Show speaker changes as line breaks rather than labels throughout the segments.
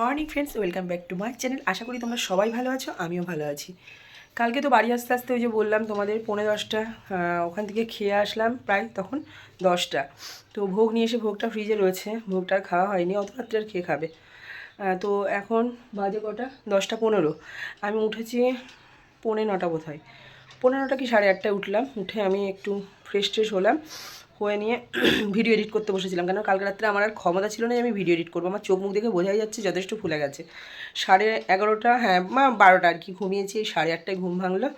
Morning friends welcome back to my channel আশা করি তোমরা সবাই ভালো আছো, আমিও ভালো আছি। কালকে তো বাড়ি আসতে আসতে ওই যে বললাম তোমাদের পৌনে দশটা ওখান থেকে খেয়ে আসলাম প্রায় তখন দশটা। তো ভোগ নিয়ে এসে ভোগটা ফ্রিজে রয়েছে, ভোগটা খাওয়া হয়নি, অত রাত্রে আর খেয়ে খাবে? তো এখন বাজে কটা? দশটা পনেরো। আমি উঠেছি পৌনে নটা বোধ হয় পনেরো নটা কি সাড়ে আটটায় উঠলাম, উঠে আমি একটু ফ্রেশ ট্রেশ হলাম। হয়ে নিয়ে ভিডিও এডিট করতে বসেছিলাম। কেন কালকে রাত্রে আমার আর ক্ষমতা ছিল না আমি ভিডিও এডিট করব। আমার চোখ মুখ দেখে বোঝাই যাচ্ছে যথেষ্ট ফুলে গেছে। সাড়ে এগারোটা হ্যাঁ মা, বারোটা আর কি ঘুমিয়েছি, সাড়ে আটটায় ঘুম ভাঙলো।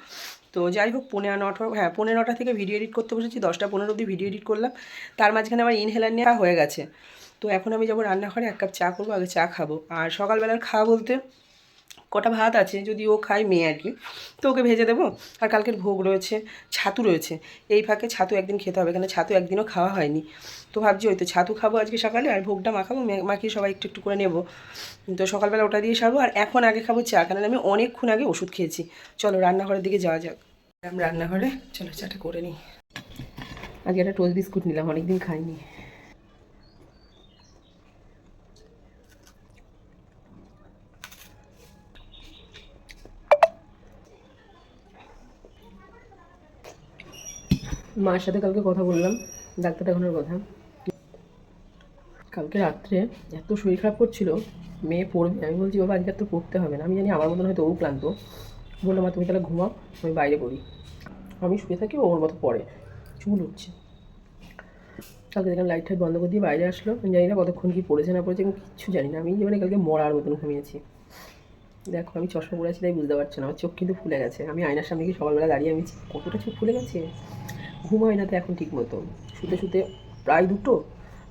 তো যাই হোক পনেরো নটা হ্যাঁ পনেরো নটা থেকে ভিডিও এডিট করতে বসেছি, দশটা পনেরো অবধি ভিডিও এডিট করলাম। তার মাঝখানে আমার ইনহেলার নেওয়া হয়ে গেছে। তো এখন আমি যাব রান্নাঘরে, এক কাপ চা করব, আগে চা খাব। আর সকালবেলার খাওয়া বলতে কটা ভাত আছে, যদি ও খায় মেয়ে আর কি। তো ওকে ভেজে দেবো। আর কালকের ভোগ রয়েছে, ছাতু রয়েছে। এই ফাঁকে ছাতু একদিন খেতে হবে, কেন ছাতু একদিনও খাওয়া হয়নি। তো ভাবছি ওই তো ছাতু খাব আজকে সকালে, আর ভোগটা মাখাবো মাখিয়ে সবাই একটু একটু করে নেব। তো সকালবেলা ওটা দিয়ে সারবো, আর এখন আগে খাব চা কারণ আমি অনেকক্ষণ আগে ওষুধ খেয়েছি। চলো রান্নাঘরের দিকে যাওয়া যাক। রান্নাঘরে, চলো চাটা করে নিই। আজকে একটা টোস্ট বিস্কুট নিলাম, অনেকদিন খাইনি। মায়ের সাথে কালকে কথা বললাম, ডাক্তার দেখানোর কথা। কালকে রাত্রে এত শরীর খারাপ করছিল, মেয়ে পড়বে। আমি বলছি, বাবা, আজকে তো পড়তে হবে না। আমি জানি আমার মতন হয়তো ও ক্লান্ত। বললাম, মা, তুমি তাহলে ঘুমাও, আমি বাইরে পড়ি। আমি শুয়ে থাকি ওর মতো পড়ে। চুল উঠছে। কালকে দেখলাম লাইট টাইট বন্ধ করে দিয়ে বাইরে আসলো। আমি জানি না কতক্ষণ কি পড়েছে, না পড়েছে, আমি কিচ্ছু জানি না। আমি মানে কালকে মরার মতন ঘুমিয়েছি। দেখো, আমি চশমা পরে আছি, তাই বুঝতে পারছি না। আমার চোখ কিন্তু ফুলে গেছে। আমি আয়নার সামনে গিয়ে সকালবেলা দাঁড়িয়ে আমি কতটা চোখ ফুলে গেছে? ঘুম হয় না তো এখন ঠিক মতো। শুতে শুতে প্রায় দুটো,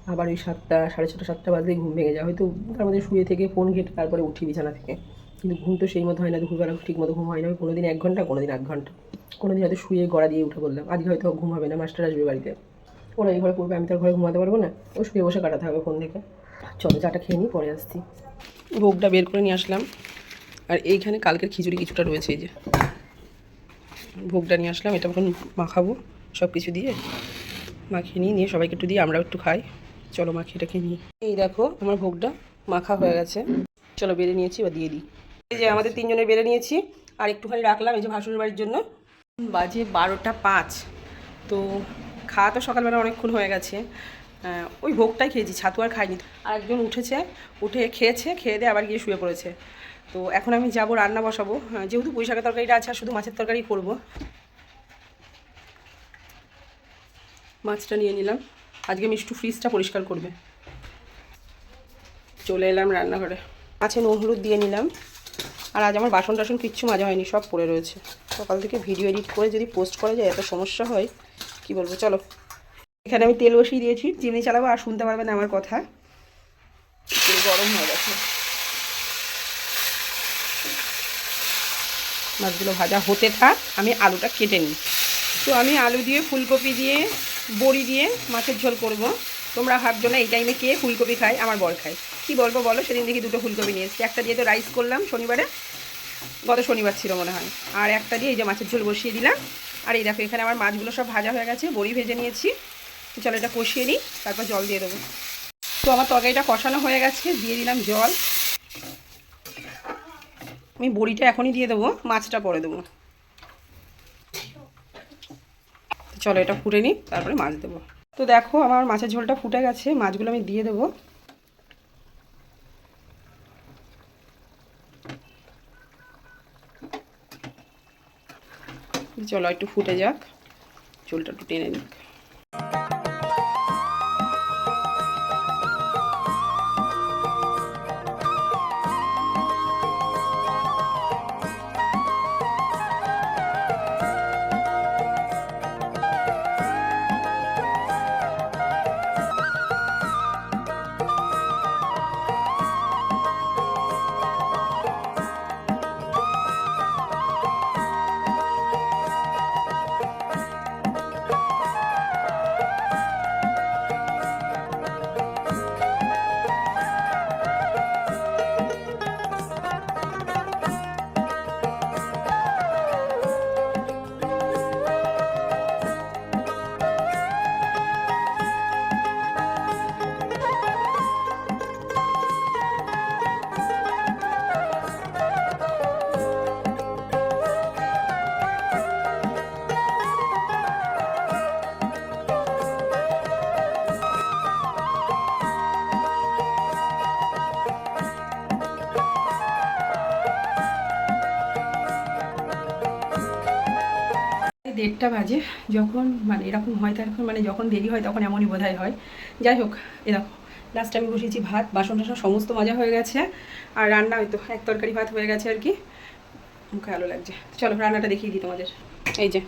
আবার ওই সাতটা, সাড়ে ছটা, সাতটা বাজলে ঘুম ভেঙে যায়। হয়তো তার মধ্যে শুয়ে থেকে ফোন ঘেটে তারপরে উঠি বিছানা থেকে। কিন্তু ঘুম তো সেই মতো হয় না, দুপুরবেলা ঠিক মতো ঘুম হয় না। কোনো দিন এক ঘণ্টা কোনো দিন এক ঘণ্টা। কোনো দিন হয়তো শুয়ে গড়া দিয়ে উঠে বললাম, আজকে হয়তো ঘুম হবে না, মাস্টার আসবে বাড়িতে। ওরা এই ঘরে পড়বে, আমি তার ঘরে ঘুমাতে পারব না। ও শুয়ে বসে কাটাতে হবে ফোন দেখে। চলো চাটা খেয়ে নিই, পরে আসছি। ভোগটা বের করে নিয়ে আসলাম। আর এইখানে কালকের খিচুড়ি কিছুটা রয়েছে এই যে। ভোগটা নিয়ে আসলাম, এটা এখন মাখাবো। সব কিছু দিয়ে মাখিয়ে নিই নিয়ে সবাইকে একটু দিয়ে আমরাও একটু খাই। চলো মাখিয়ে খেয়ে নিই। এই দেখো, আমার ভোগটা মাখা হয়ে গেছে। চলো বেড়ে নিয়েছি বা দিয়ে দিই। এই যে আমাদের তিনজনের বেড়ে নিয়েছি, আর একটুখানি রাখলাম এই যে ভাসুর বাড়ির জন্য বাজে বারোটা পাঁচ। তো খাওয়া তো সকালবেলা অনেকক্ষণ হয়ে গেছে। ওই ভোগটাই খেয়েছি, ছাতু আর খাইনি। আর একজন উঠেছে, উঠে খেয়েছে, খেয়ে দিয়ে আবার গিয়ে শুয়ে পড়েছে। তো এখন আমি যাব, রান্না বসাবো। যেহেতু পুঁই শাকের তরকারিটা আছে শুধু মাছের তরকারি করব। মাছটা নিয়ে নিলাম। আজকে মিষ্টু ফ্রিজটা পরিষ্কার করবে। চলে এলাম রান্নাঘরে। মাছে নুন হলুদ দিয়ে নিলাম। আর আজ আমার বাসন টাসন কিচ্ছু মাজা হয়নি, সব পড়ে রয়েছে। সকাল থেকে ভিডিও এডিট করে যদি পোস্ট করা যায়, এত সমস্যা হয়, কি বলব, চলো। এখানে আমি তেল বসিয়ে দিয়েছি, চিমনি চালাবো, আর শুনতে পারবে না আমার কথা। গরম হয়ে গেছে। মাছগুলো ভাজা হতে থাক, আমি আলুটা কেটে নিই। তো আমি আলু দিয়ে ফুলকপি দিয়ে বড়ি দিয়ে মাছের ঝোল করব। তোমরা ভাবছ না, এই টাইমে কে ফুলকপি খায়? আমার বর খায়। কি বলব বলো? সেদিন দেখি দুটো ফুলকপি নিয়ে এসেছি একটা দিয়ে তো রাইস করলাম শনিবারে। গত শনিবার ছিল মনে হয়। আর একটা দিয়ে এই যে মাছের ঝোল বসিয়ে দিলাম। আর এই দেখো, এখানে আমার মাছগুলো সব ভাজা হয়ে গেছে। বড়ি ভেজে নিয়েছি। চলো এটা কষিয়ে নিই, তারপর জল দিয়ে দেবো। তো আমার তরকারিটা কষানো হয়ে গেছে। দিয়ে দিলাম জল। আমি বড়িটা এখনই দিয়ে দেবো, মাছটা পরে দেবো তো চলো এটা ফুটে নিই, তারপরে মাছ দেবো। তো দেখো আমার মাছের ঝোলটা ফুটে গেছে, মাছগুলো আমি দিয়ে দেবো। চলো একটু ফুটে যাক, ঝোলটা একটু টেনে নিক। দেড়টা বাজে, যখন মানে এরকম হয় তখন মানে যখন দেরি হয় তখন এমনই বোধহয় হয়। যাই হোক, এ দেখো লাস্ট আমি বসিয়েছি ভাত, বাসন টাসন সমস্ত মজা হয়ে গেছে, আর রান্না হয়তো এক তরকারি ভাত হয়ে গেছে আর কি। মুখে আলো লাগছে। চলো, রান্নাটা দেখিয়ে দিই তোমাদের। এই যে,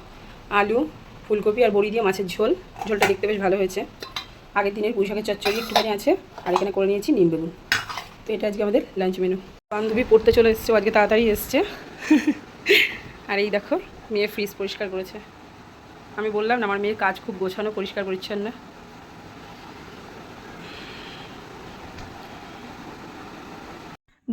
আলু, ফুলকপি আর বড়ি দিয়ে মাছের ঝোল। ঝোলটা দেখতে বেশ ভালো হয়েছে। আগের দিনের পুঁই শাকের চচ্চড়ি একটুখানি আছে, আর এখানে করে নিয়েছি নিম বেগুন। তো এটা আজকে আমাদের লাঞ্চ মেনু বান্ধবী পড়তে চলে এসছে আজকে তাড়াতাড়ি এসছে। আর এই দেখো মেয়ে ফ্রিজ পরিষ্কার করেছে। আমি বললাম না আমার মেয়ের কাজ খুব গোছানো পরিষ্কার পরিচ্ছন্ন।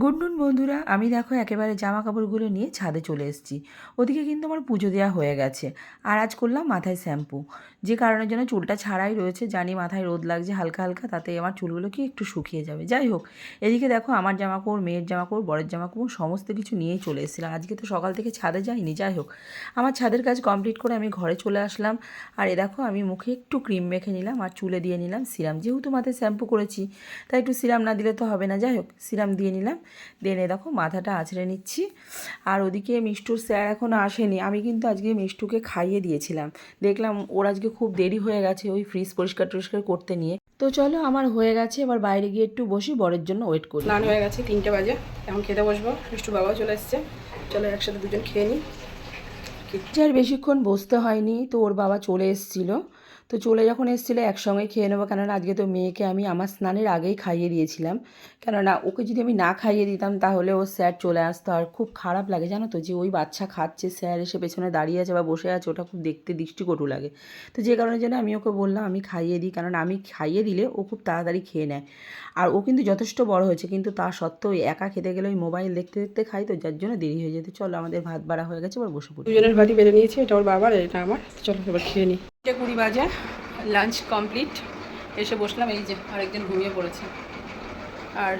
গুড নুন বন্ধুরা, আমি দেখো একেবারে জামা কাপড়গুলো নিয়ে ছাদে চলে এসেছি। ওদিকে কিন্তু আমার পুজো দেওয়া হয়ে গেছে। আর আজ করলাম মাথায় শ্যাম্পু। যে কারণের জন্য চুলটা ছাড়াই রয়েছে, জানি মাথায় রোদ লাগছে হালকা হালকা, তাতে আমার চুলগুলো কি একটু শুকিয়ে যাবে। যাই হোক, এদিকে দেখো আমার জামা কাপড় মেয়ের জামা কাপড় বরের জামা কাপড় সমস্ত কিছু নিয়েই চলে এসেছিলাম। আজকে তো সকাল থেকে ছাদে যাইনি, যাই হোক। আমার ছাদের কাজ কমপ্লিট করে আমি ঘরে চলে আসলাম। আর এ দেখো আমি মুখে একটু ক্রিম মেখে নিলাম আর চুলে দিয়ে নিলাম সিরাম। যেহেতু মাথায় শ্যাম্পু করেছি, তাই একটু সিরাম না দিলে তো হবে না। যাই হোক, সিরাম দিয়ে নিলাম। দেনে দেখো মাথাটা আছড়ে নিচ্ছি। আর ওদিকে মিষ্টুর স্যার এখনও আসেনি। আমি কিন্তু আজকে মিষ্টুকে খাইয়ে দিয়েছিলাম। দেখলাম ওর আজকে খুব দেরি হয়ে গেছে ওই ফ্রিজ পরিষ্কার টরিষ্কার করতে নিয়ে। তো চলো আমার হয়ে গেছে এবার বাইরে গিয়ে একটু বসি বরের জন্য ওয়েট করি।
স্নান হয়ে গেছে তিনটে বাজে। এখন খেতে বসবো। একটু বাবাও চলে এসছে। চলো একসাথে দুজন খেয়ে নিই
আর বেশিক্ষণ বসতে হয়নি তো ওর বাবা চলে এসেছিল। তো চলে যখন এসেছিল একসঙ্গে খেয়ে নেব, কেননা আজকে তো মেয়েকে আমি আমার স্নানের আগেই খাইয়ে দিয়েছিলাম। কেননা ওকে যদি আমি না খাইয়ে দিতাম, তাহলে ও স্যার চলে আসতো। আর খুব খারাপ লাগে জানো তো, যে ওই বাচ্চা খাচ্ছে, স্যার এসে পেছনে দাঁড়িয়ে আছে বা বসে আছে, ওটা খুব দেখতে দৃষ্টিকটু লাগে। তো যে কারণের জন্য আমি ওকে বললাম, আমি খাইয়ে দিই। কারণ আমি খাইয়ে দিলে ও খুব তাড়াতাড়ি খেয়ে নেয়। আর ও কিন্তু যথেষ্ট বড় হয়েছে, কিন্তু তা সত্ত্বেও একা খেতে গেলে ওই মোবাইল দেখতে দেখতে খাই তো, যার জন্য দেরি হয়ে যেত। চলো, আমাদের ভাত বাড়া হয়ে গেছে, এবার বসে পড়ি।
দুজনের ভাতই বেড়ে নিয়েছি, এটা ওর বাবার এটা আমার। চলো, এবার খেয়ে নিই কুড়ি বাজে লাঞ্চ কমপ্লিট এসে বসলাম, এই যে আরেকজন ঘুমিয়ে পড়েছে। আর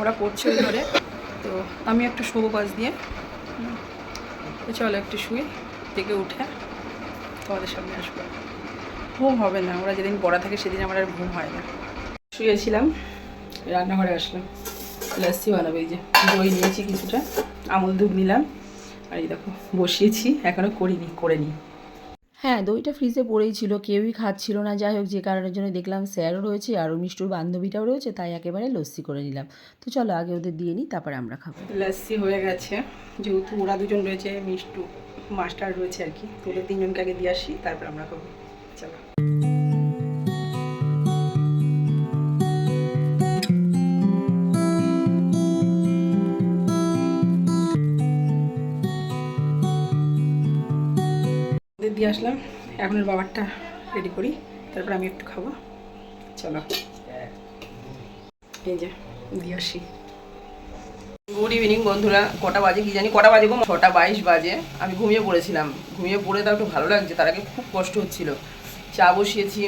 ওরা পড়ছে ওই ঘরে, তো আমি একটু শোবো পাশ দিয়ে চলো একটু শুয়ে থেকে উঠে তোমাদের সামনে আসব। ঘুম হবে না, ওরা যেদিন পড়া থাকে সেদিন আমার আর ঘুম হয় না। শুয়েছিলাম, রান্নাঘরে আসলাম। লাস্সি বানাবো, এই যে দই নিয়েছি কিছুটা, আমল দুধ নিলাম। আর এই দেখো, বসিয়েছি এখনও করিনি, করে নিই।
হ্যাঁ দইটা ফ্রিজে পড়েই ছিল, কেউই খাচ্ছিল না। যাই হোক, যে কারণের জন্য দেখলাম স্যারও রয়েছে আর মিষ্টুর বান্ধবীটাও রয়েছে, তাই একেবারে লস্যি করে নিলাম। তো চলো, আগে ওদের দিয়ে নিই, তারপরে আমরা খাব।
লস্যি হয়ে গেছে। যেহেতু ওরা দুজন রয়েছে, মিষ্টু, মাস্টার রয়েছে আর কি ওদের তিনজনকে আগে দিয়ে আসি, তারপর আমরা খাব। দিয়ে আসলাম। এখন ওর বাবারটা রেডি করি। তারপর আমি একটু খাব। চলো। এই যে, দিয়ে আসি। গুড ইভিনিং বন্ধুরা। কটা বাজে কি জানি? কটা বাজে গো? ছটা বাইশ বাজে। আমি ঘুমিয়ে পড়েছিলাম। ঘুমিয়ে পড়ে তাও একটু ভালো লাগছে। তার আগে খুব কষ্ট হচ্ছিল। চা বসিয়েছি।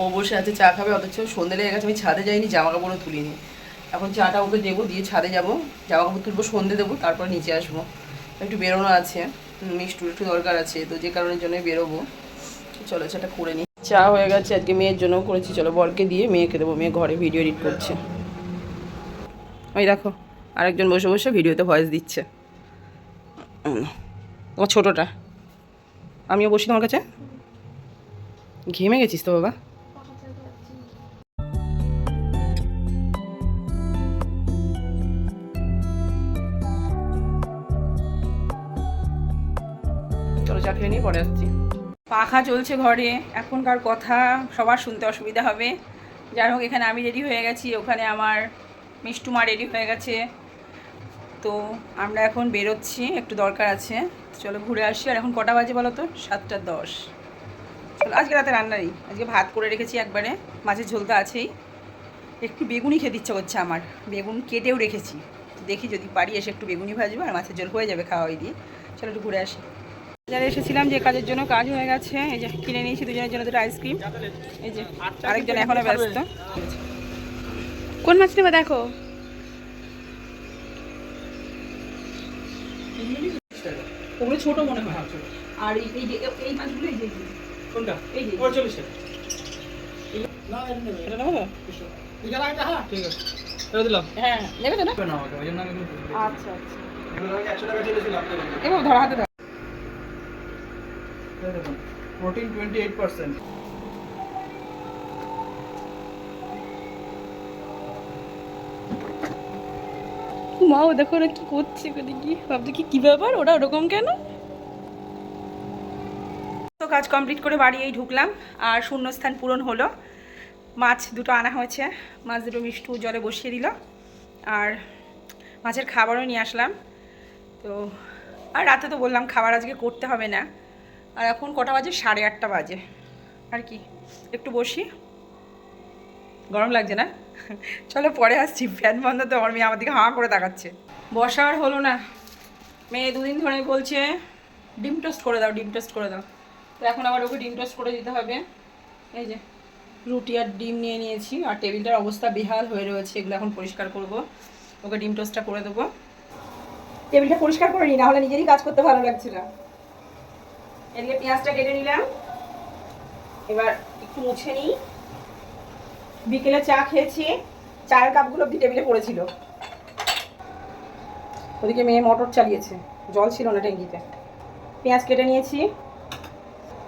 ও বসে আছে, চা খাবে। অথচ সন্ধে লেগে গেছে। আমি ছাদে যাইনি জামা কাপড়ও তুলিনি। এখন চাটা ওকে দেবো, দিয়ে ছাদে যাব। জামা কাপড় তুলবো, সন্ধে দেবো, তারপর নিচে আসব। একটু বেরোনো আছে। উম, মিষ্টুর একটু দরকার আছে তো যে কারণের জন্য বেরোবো। চলো সেটা করে নিই চা হয়ে গেছে আজকে মেয়ের জন্যও করেছি। চলো বরকে দিয়ে মেয়েকে দেবো। মেয়ে ঘরে ভিডিও এডিট করছে। ওই দেখো আরেকজন বসে বসে ভিডিওতে ভয়েস দিচ্ছে। তোমার ছোটোটা। আমিও বসি তোমার কাছে? ঘেমে গেছিস তো বাবা? পরে আসছি পাখা চলছে ঘরে, এখনকার কথা সবার শুনতে অসুবিধা হবে। যাই হোক, এখানে আমি রেডি হয়ে গেছি, ওখানে আমার মিষ্টুমা রেডি হয়ে গেছে। তো আমরা এখন বেরোচ্ছি, একটু দরকার আছে। চলো ঘুরে আসি, আর এখন কটা বাজে বলো তো? সাতটা দশ। চলো, আজকে রাতে রান্না নেই, আজকে ভাত করে রেখেছি একবারে, মাছের ঝোল তো আছেই। একটু বেগুনি খেতে ইচ্ছা করছে আমার, বেগুন কেটেও রেখেছি। দেখি যদি পারি এসে একটু বেগুনি ভাজবো, আর মাছের ঝোল হয়ে যাবে খাওয়া দিয়ে চলো একটু ঘুরে আসি। যারা এসেছিলাম যে কাজের জন্য কাজ হয়ে গেছে। এই যে কিনে নিয়েছি দুজনের জন্য দুটো আইসক্রিম। এই যে আরেকজন এখনও ব্যস্ত। কোন মাছ নেবে দেখো? ওগুলো ছোট মনে হয়। আর এই এই যে এই মাছগুলো এই যে
কোনটা?
এই যে
টাকা না
এটা নেব।
হ্যাঁ। ঠিক আছে। এটা দিলাম।
হ্যাঁ নেবে তো না? আচ্ছা আচ্ছা।
এগুলো একশো টাকা চলেছিল আপনাদের
এবার ধরো হাতে
দেখুন প্রোটিন টোয়েন্টি এইট পার্সেন্ট
মা, ও দেখো, ওরা কি করছে ওখানে কি ভাবছে কি কি ব্যাপার? ওরা ওরকম কেন?
তো কাজ কমপ্লিট করে বাড়ি এই ঢুকলাম, আর শূন্যস্থান পূরণ হলো। মাছ দুটো আনা হয়েছে। মাছ দুটো মিষ্টু জলে বসিয়ে দিল। আর মাছের খাবারও নিয়ে আসলাম। তো আর রাতে তো বললাম খাবার আজকে করতে হবে না। আর এখন কটা বাজে? সাড়ে আটটা বাজে। আর কি? একটু বসি। গরম লাগছে না? চলো পরে আসছি। ফ্যান বন্ধ তো, আমার মেয়ে আমার দিকে হাওয়া করে তাকাচ্ছে। বসা আর হলো না। মেয়ে দুদিন ধরে বলছে, ডিম টোস্ট করে দাও, ডিম টোস্ট করে দাও। তো এখন আবার ওকে ডিম টোস্ট করে দিতে হবে। এই যে, রুটি আর ডিম নিয়ে নিয়েছি। আর টেবিলটার অবস্থা বেহাল হয়ে রয়েছে, এগুলো এখন পরিষ্কার করব। ওকে ডিম টোস্টটা করে দেবো। টেবিলটা পরিষ্কার করে নিই, না হলে নিজেরই কাজ করতে ভালো লাগছে না। এদিকে পেঁয়াজটা কেটে নিলাম। এবার একটু মুছে নিই। বিকেলে চা খেয়েছি, চায়ের কাপগুলো অব্দি টেবিলে পড়েছিল। ওদিকে মেয়ে মোটর চালিয়েছে, জল ছিল না ট্যাঙ্কিতে। পেঁয়াজ কেটে নিয়েছি,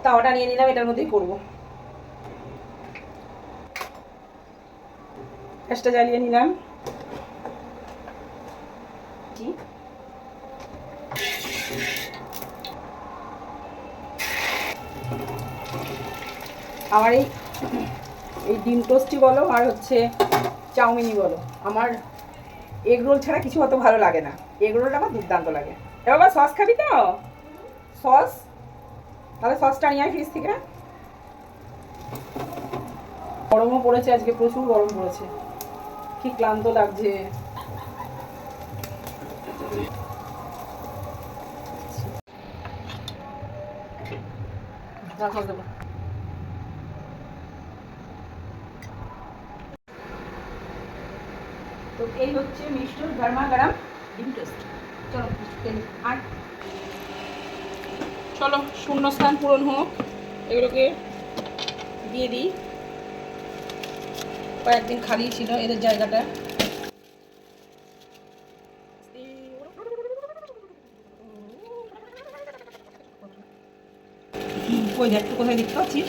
তাওয়াটা নিয়ে নিলাম, এটার মধ্যেই করব। গ্যাসটা জ্বালিয়ে নিলাম। জি। আমার এই এই ডিম টোস্টই বলো আর হচ্ছে চাউমিনই বলো। আমার এগ রোল ছাড়া কিছু অত ভালো লাগে না। এগ রোলটা আমার দুর্দান্ত লাগে। এ বাবা সস খাবি তো? সস তাহলে সসটা নিয়ে আয় ফ্রিজ থেকে। গরমও পড়েছে আজকে, প্রচুর গরম পড়েছে। কি ক্লান্ত লাগছে। রাখো দেবো। এই হচ্ছে মিষ্টুর গরমা গরম ডিম টোস্ট। চলো। আর চলো, শূন্যস্থান পূরণ হোক এগুলোকে দিয়ে দিই। কয়েকদিন খালি ছিল এদের জায়গাটা। কই দেখ, কোথায় দেখতে পাচ্ছিস?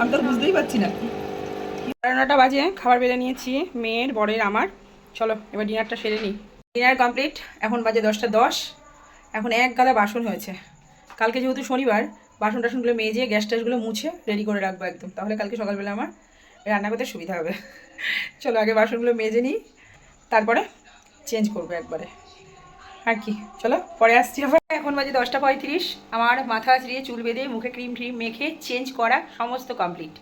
আমি তো বুঝতেই পারছি না। নটা বাজে, খাবার বেড়ে নিয়েছি, মেয়ের, বরের, আমার। চলো, এবার ডিনারটা সেরে নিই। ডিনার কমপ্লিট এখন বাজে দশটা দশ। এখন এক গাদা বাসন হয়েছে। কালকে যেহেতু শনিবার, বাসন টাসনগুলো মেজে, গ্যাস ট্যাসগুলো মুছে রেডি করে রাখব একদম। তাহলে কালকে সকালবেলা আমার রান্না করতে সুবিধা হবে। চলো, আগে বাসনগুলো মেজে নিই। তারপরে চেঞ্জ করব একবারে। আর কি? চলো, পরে আসছি আবার। এখন বাজে দশটা পঁয়ত্রিশ। আমার মাথা আঁচড়িয়ে চুল বেঁধে, মুখে ক্রিম ট্রিম মেখে চেঞ্জ করা সমস্ত কমপ্লিট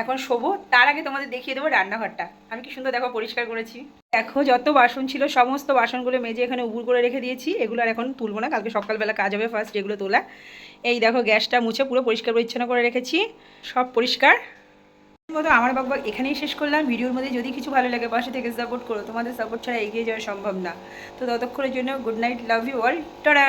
এখন শোবো, তার আগে তোমাদের দেখিয়ে দেবো রান্নাঘরটা। আমি কি সুন্দর দেখো পরিষ্কার করেছি। দেখো, যত বাসন ছিল, সমস্ত বাসনগুলো মেজে এখানে উবুর করে রেখে দিয়েছি। এগুলো আর এখন তুলবো না, কালকে সকালবেলা কাজ হবে ফার্স্ট এগুলো তোলা। এই দেখো, গ্যাসটা মুছে পুরো পরিষ্কার পরিচ্ছন্ন করে রেখেছি। সব পরিষ্কার। মতো আমার বাবা এখানেই শেষ করলাম। ভিডিওর মধ্যে যদি কিছু ভালো লাগে, পাশে থেকে সাপোর্ট করো। তোমাদের সাপোর্ট ছাড়া এগিয়ে যাওয়া সম্ভব না। তো ততক্ষণের জন্য good night love you all tata!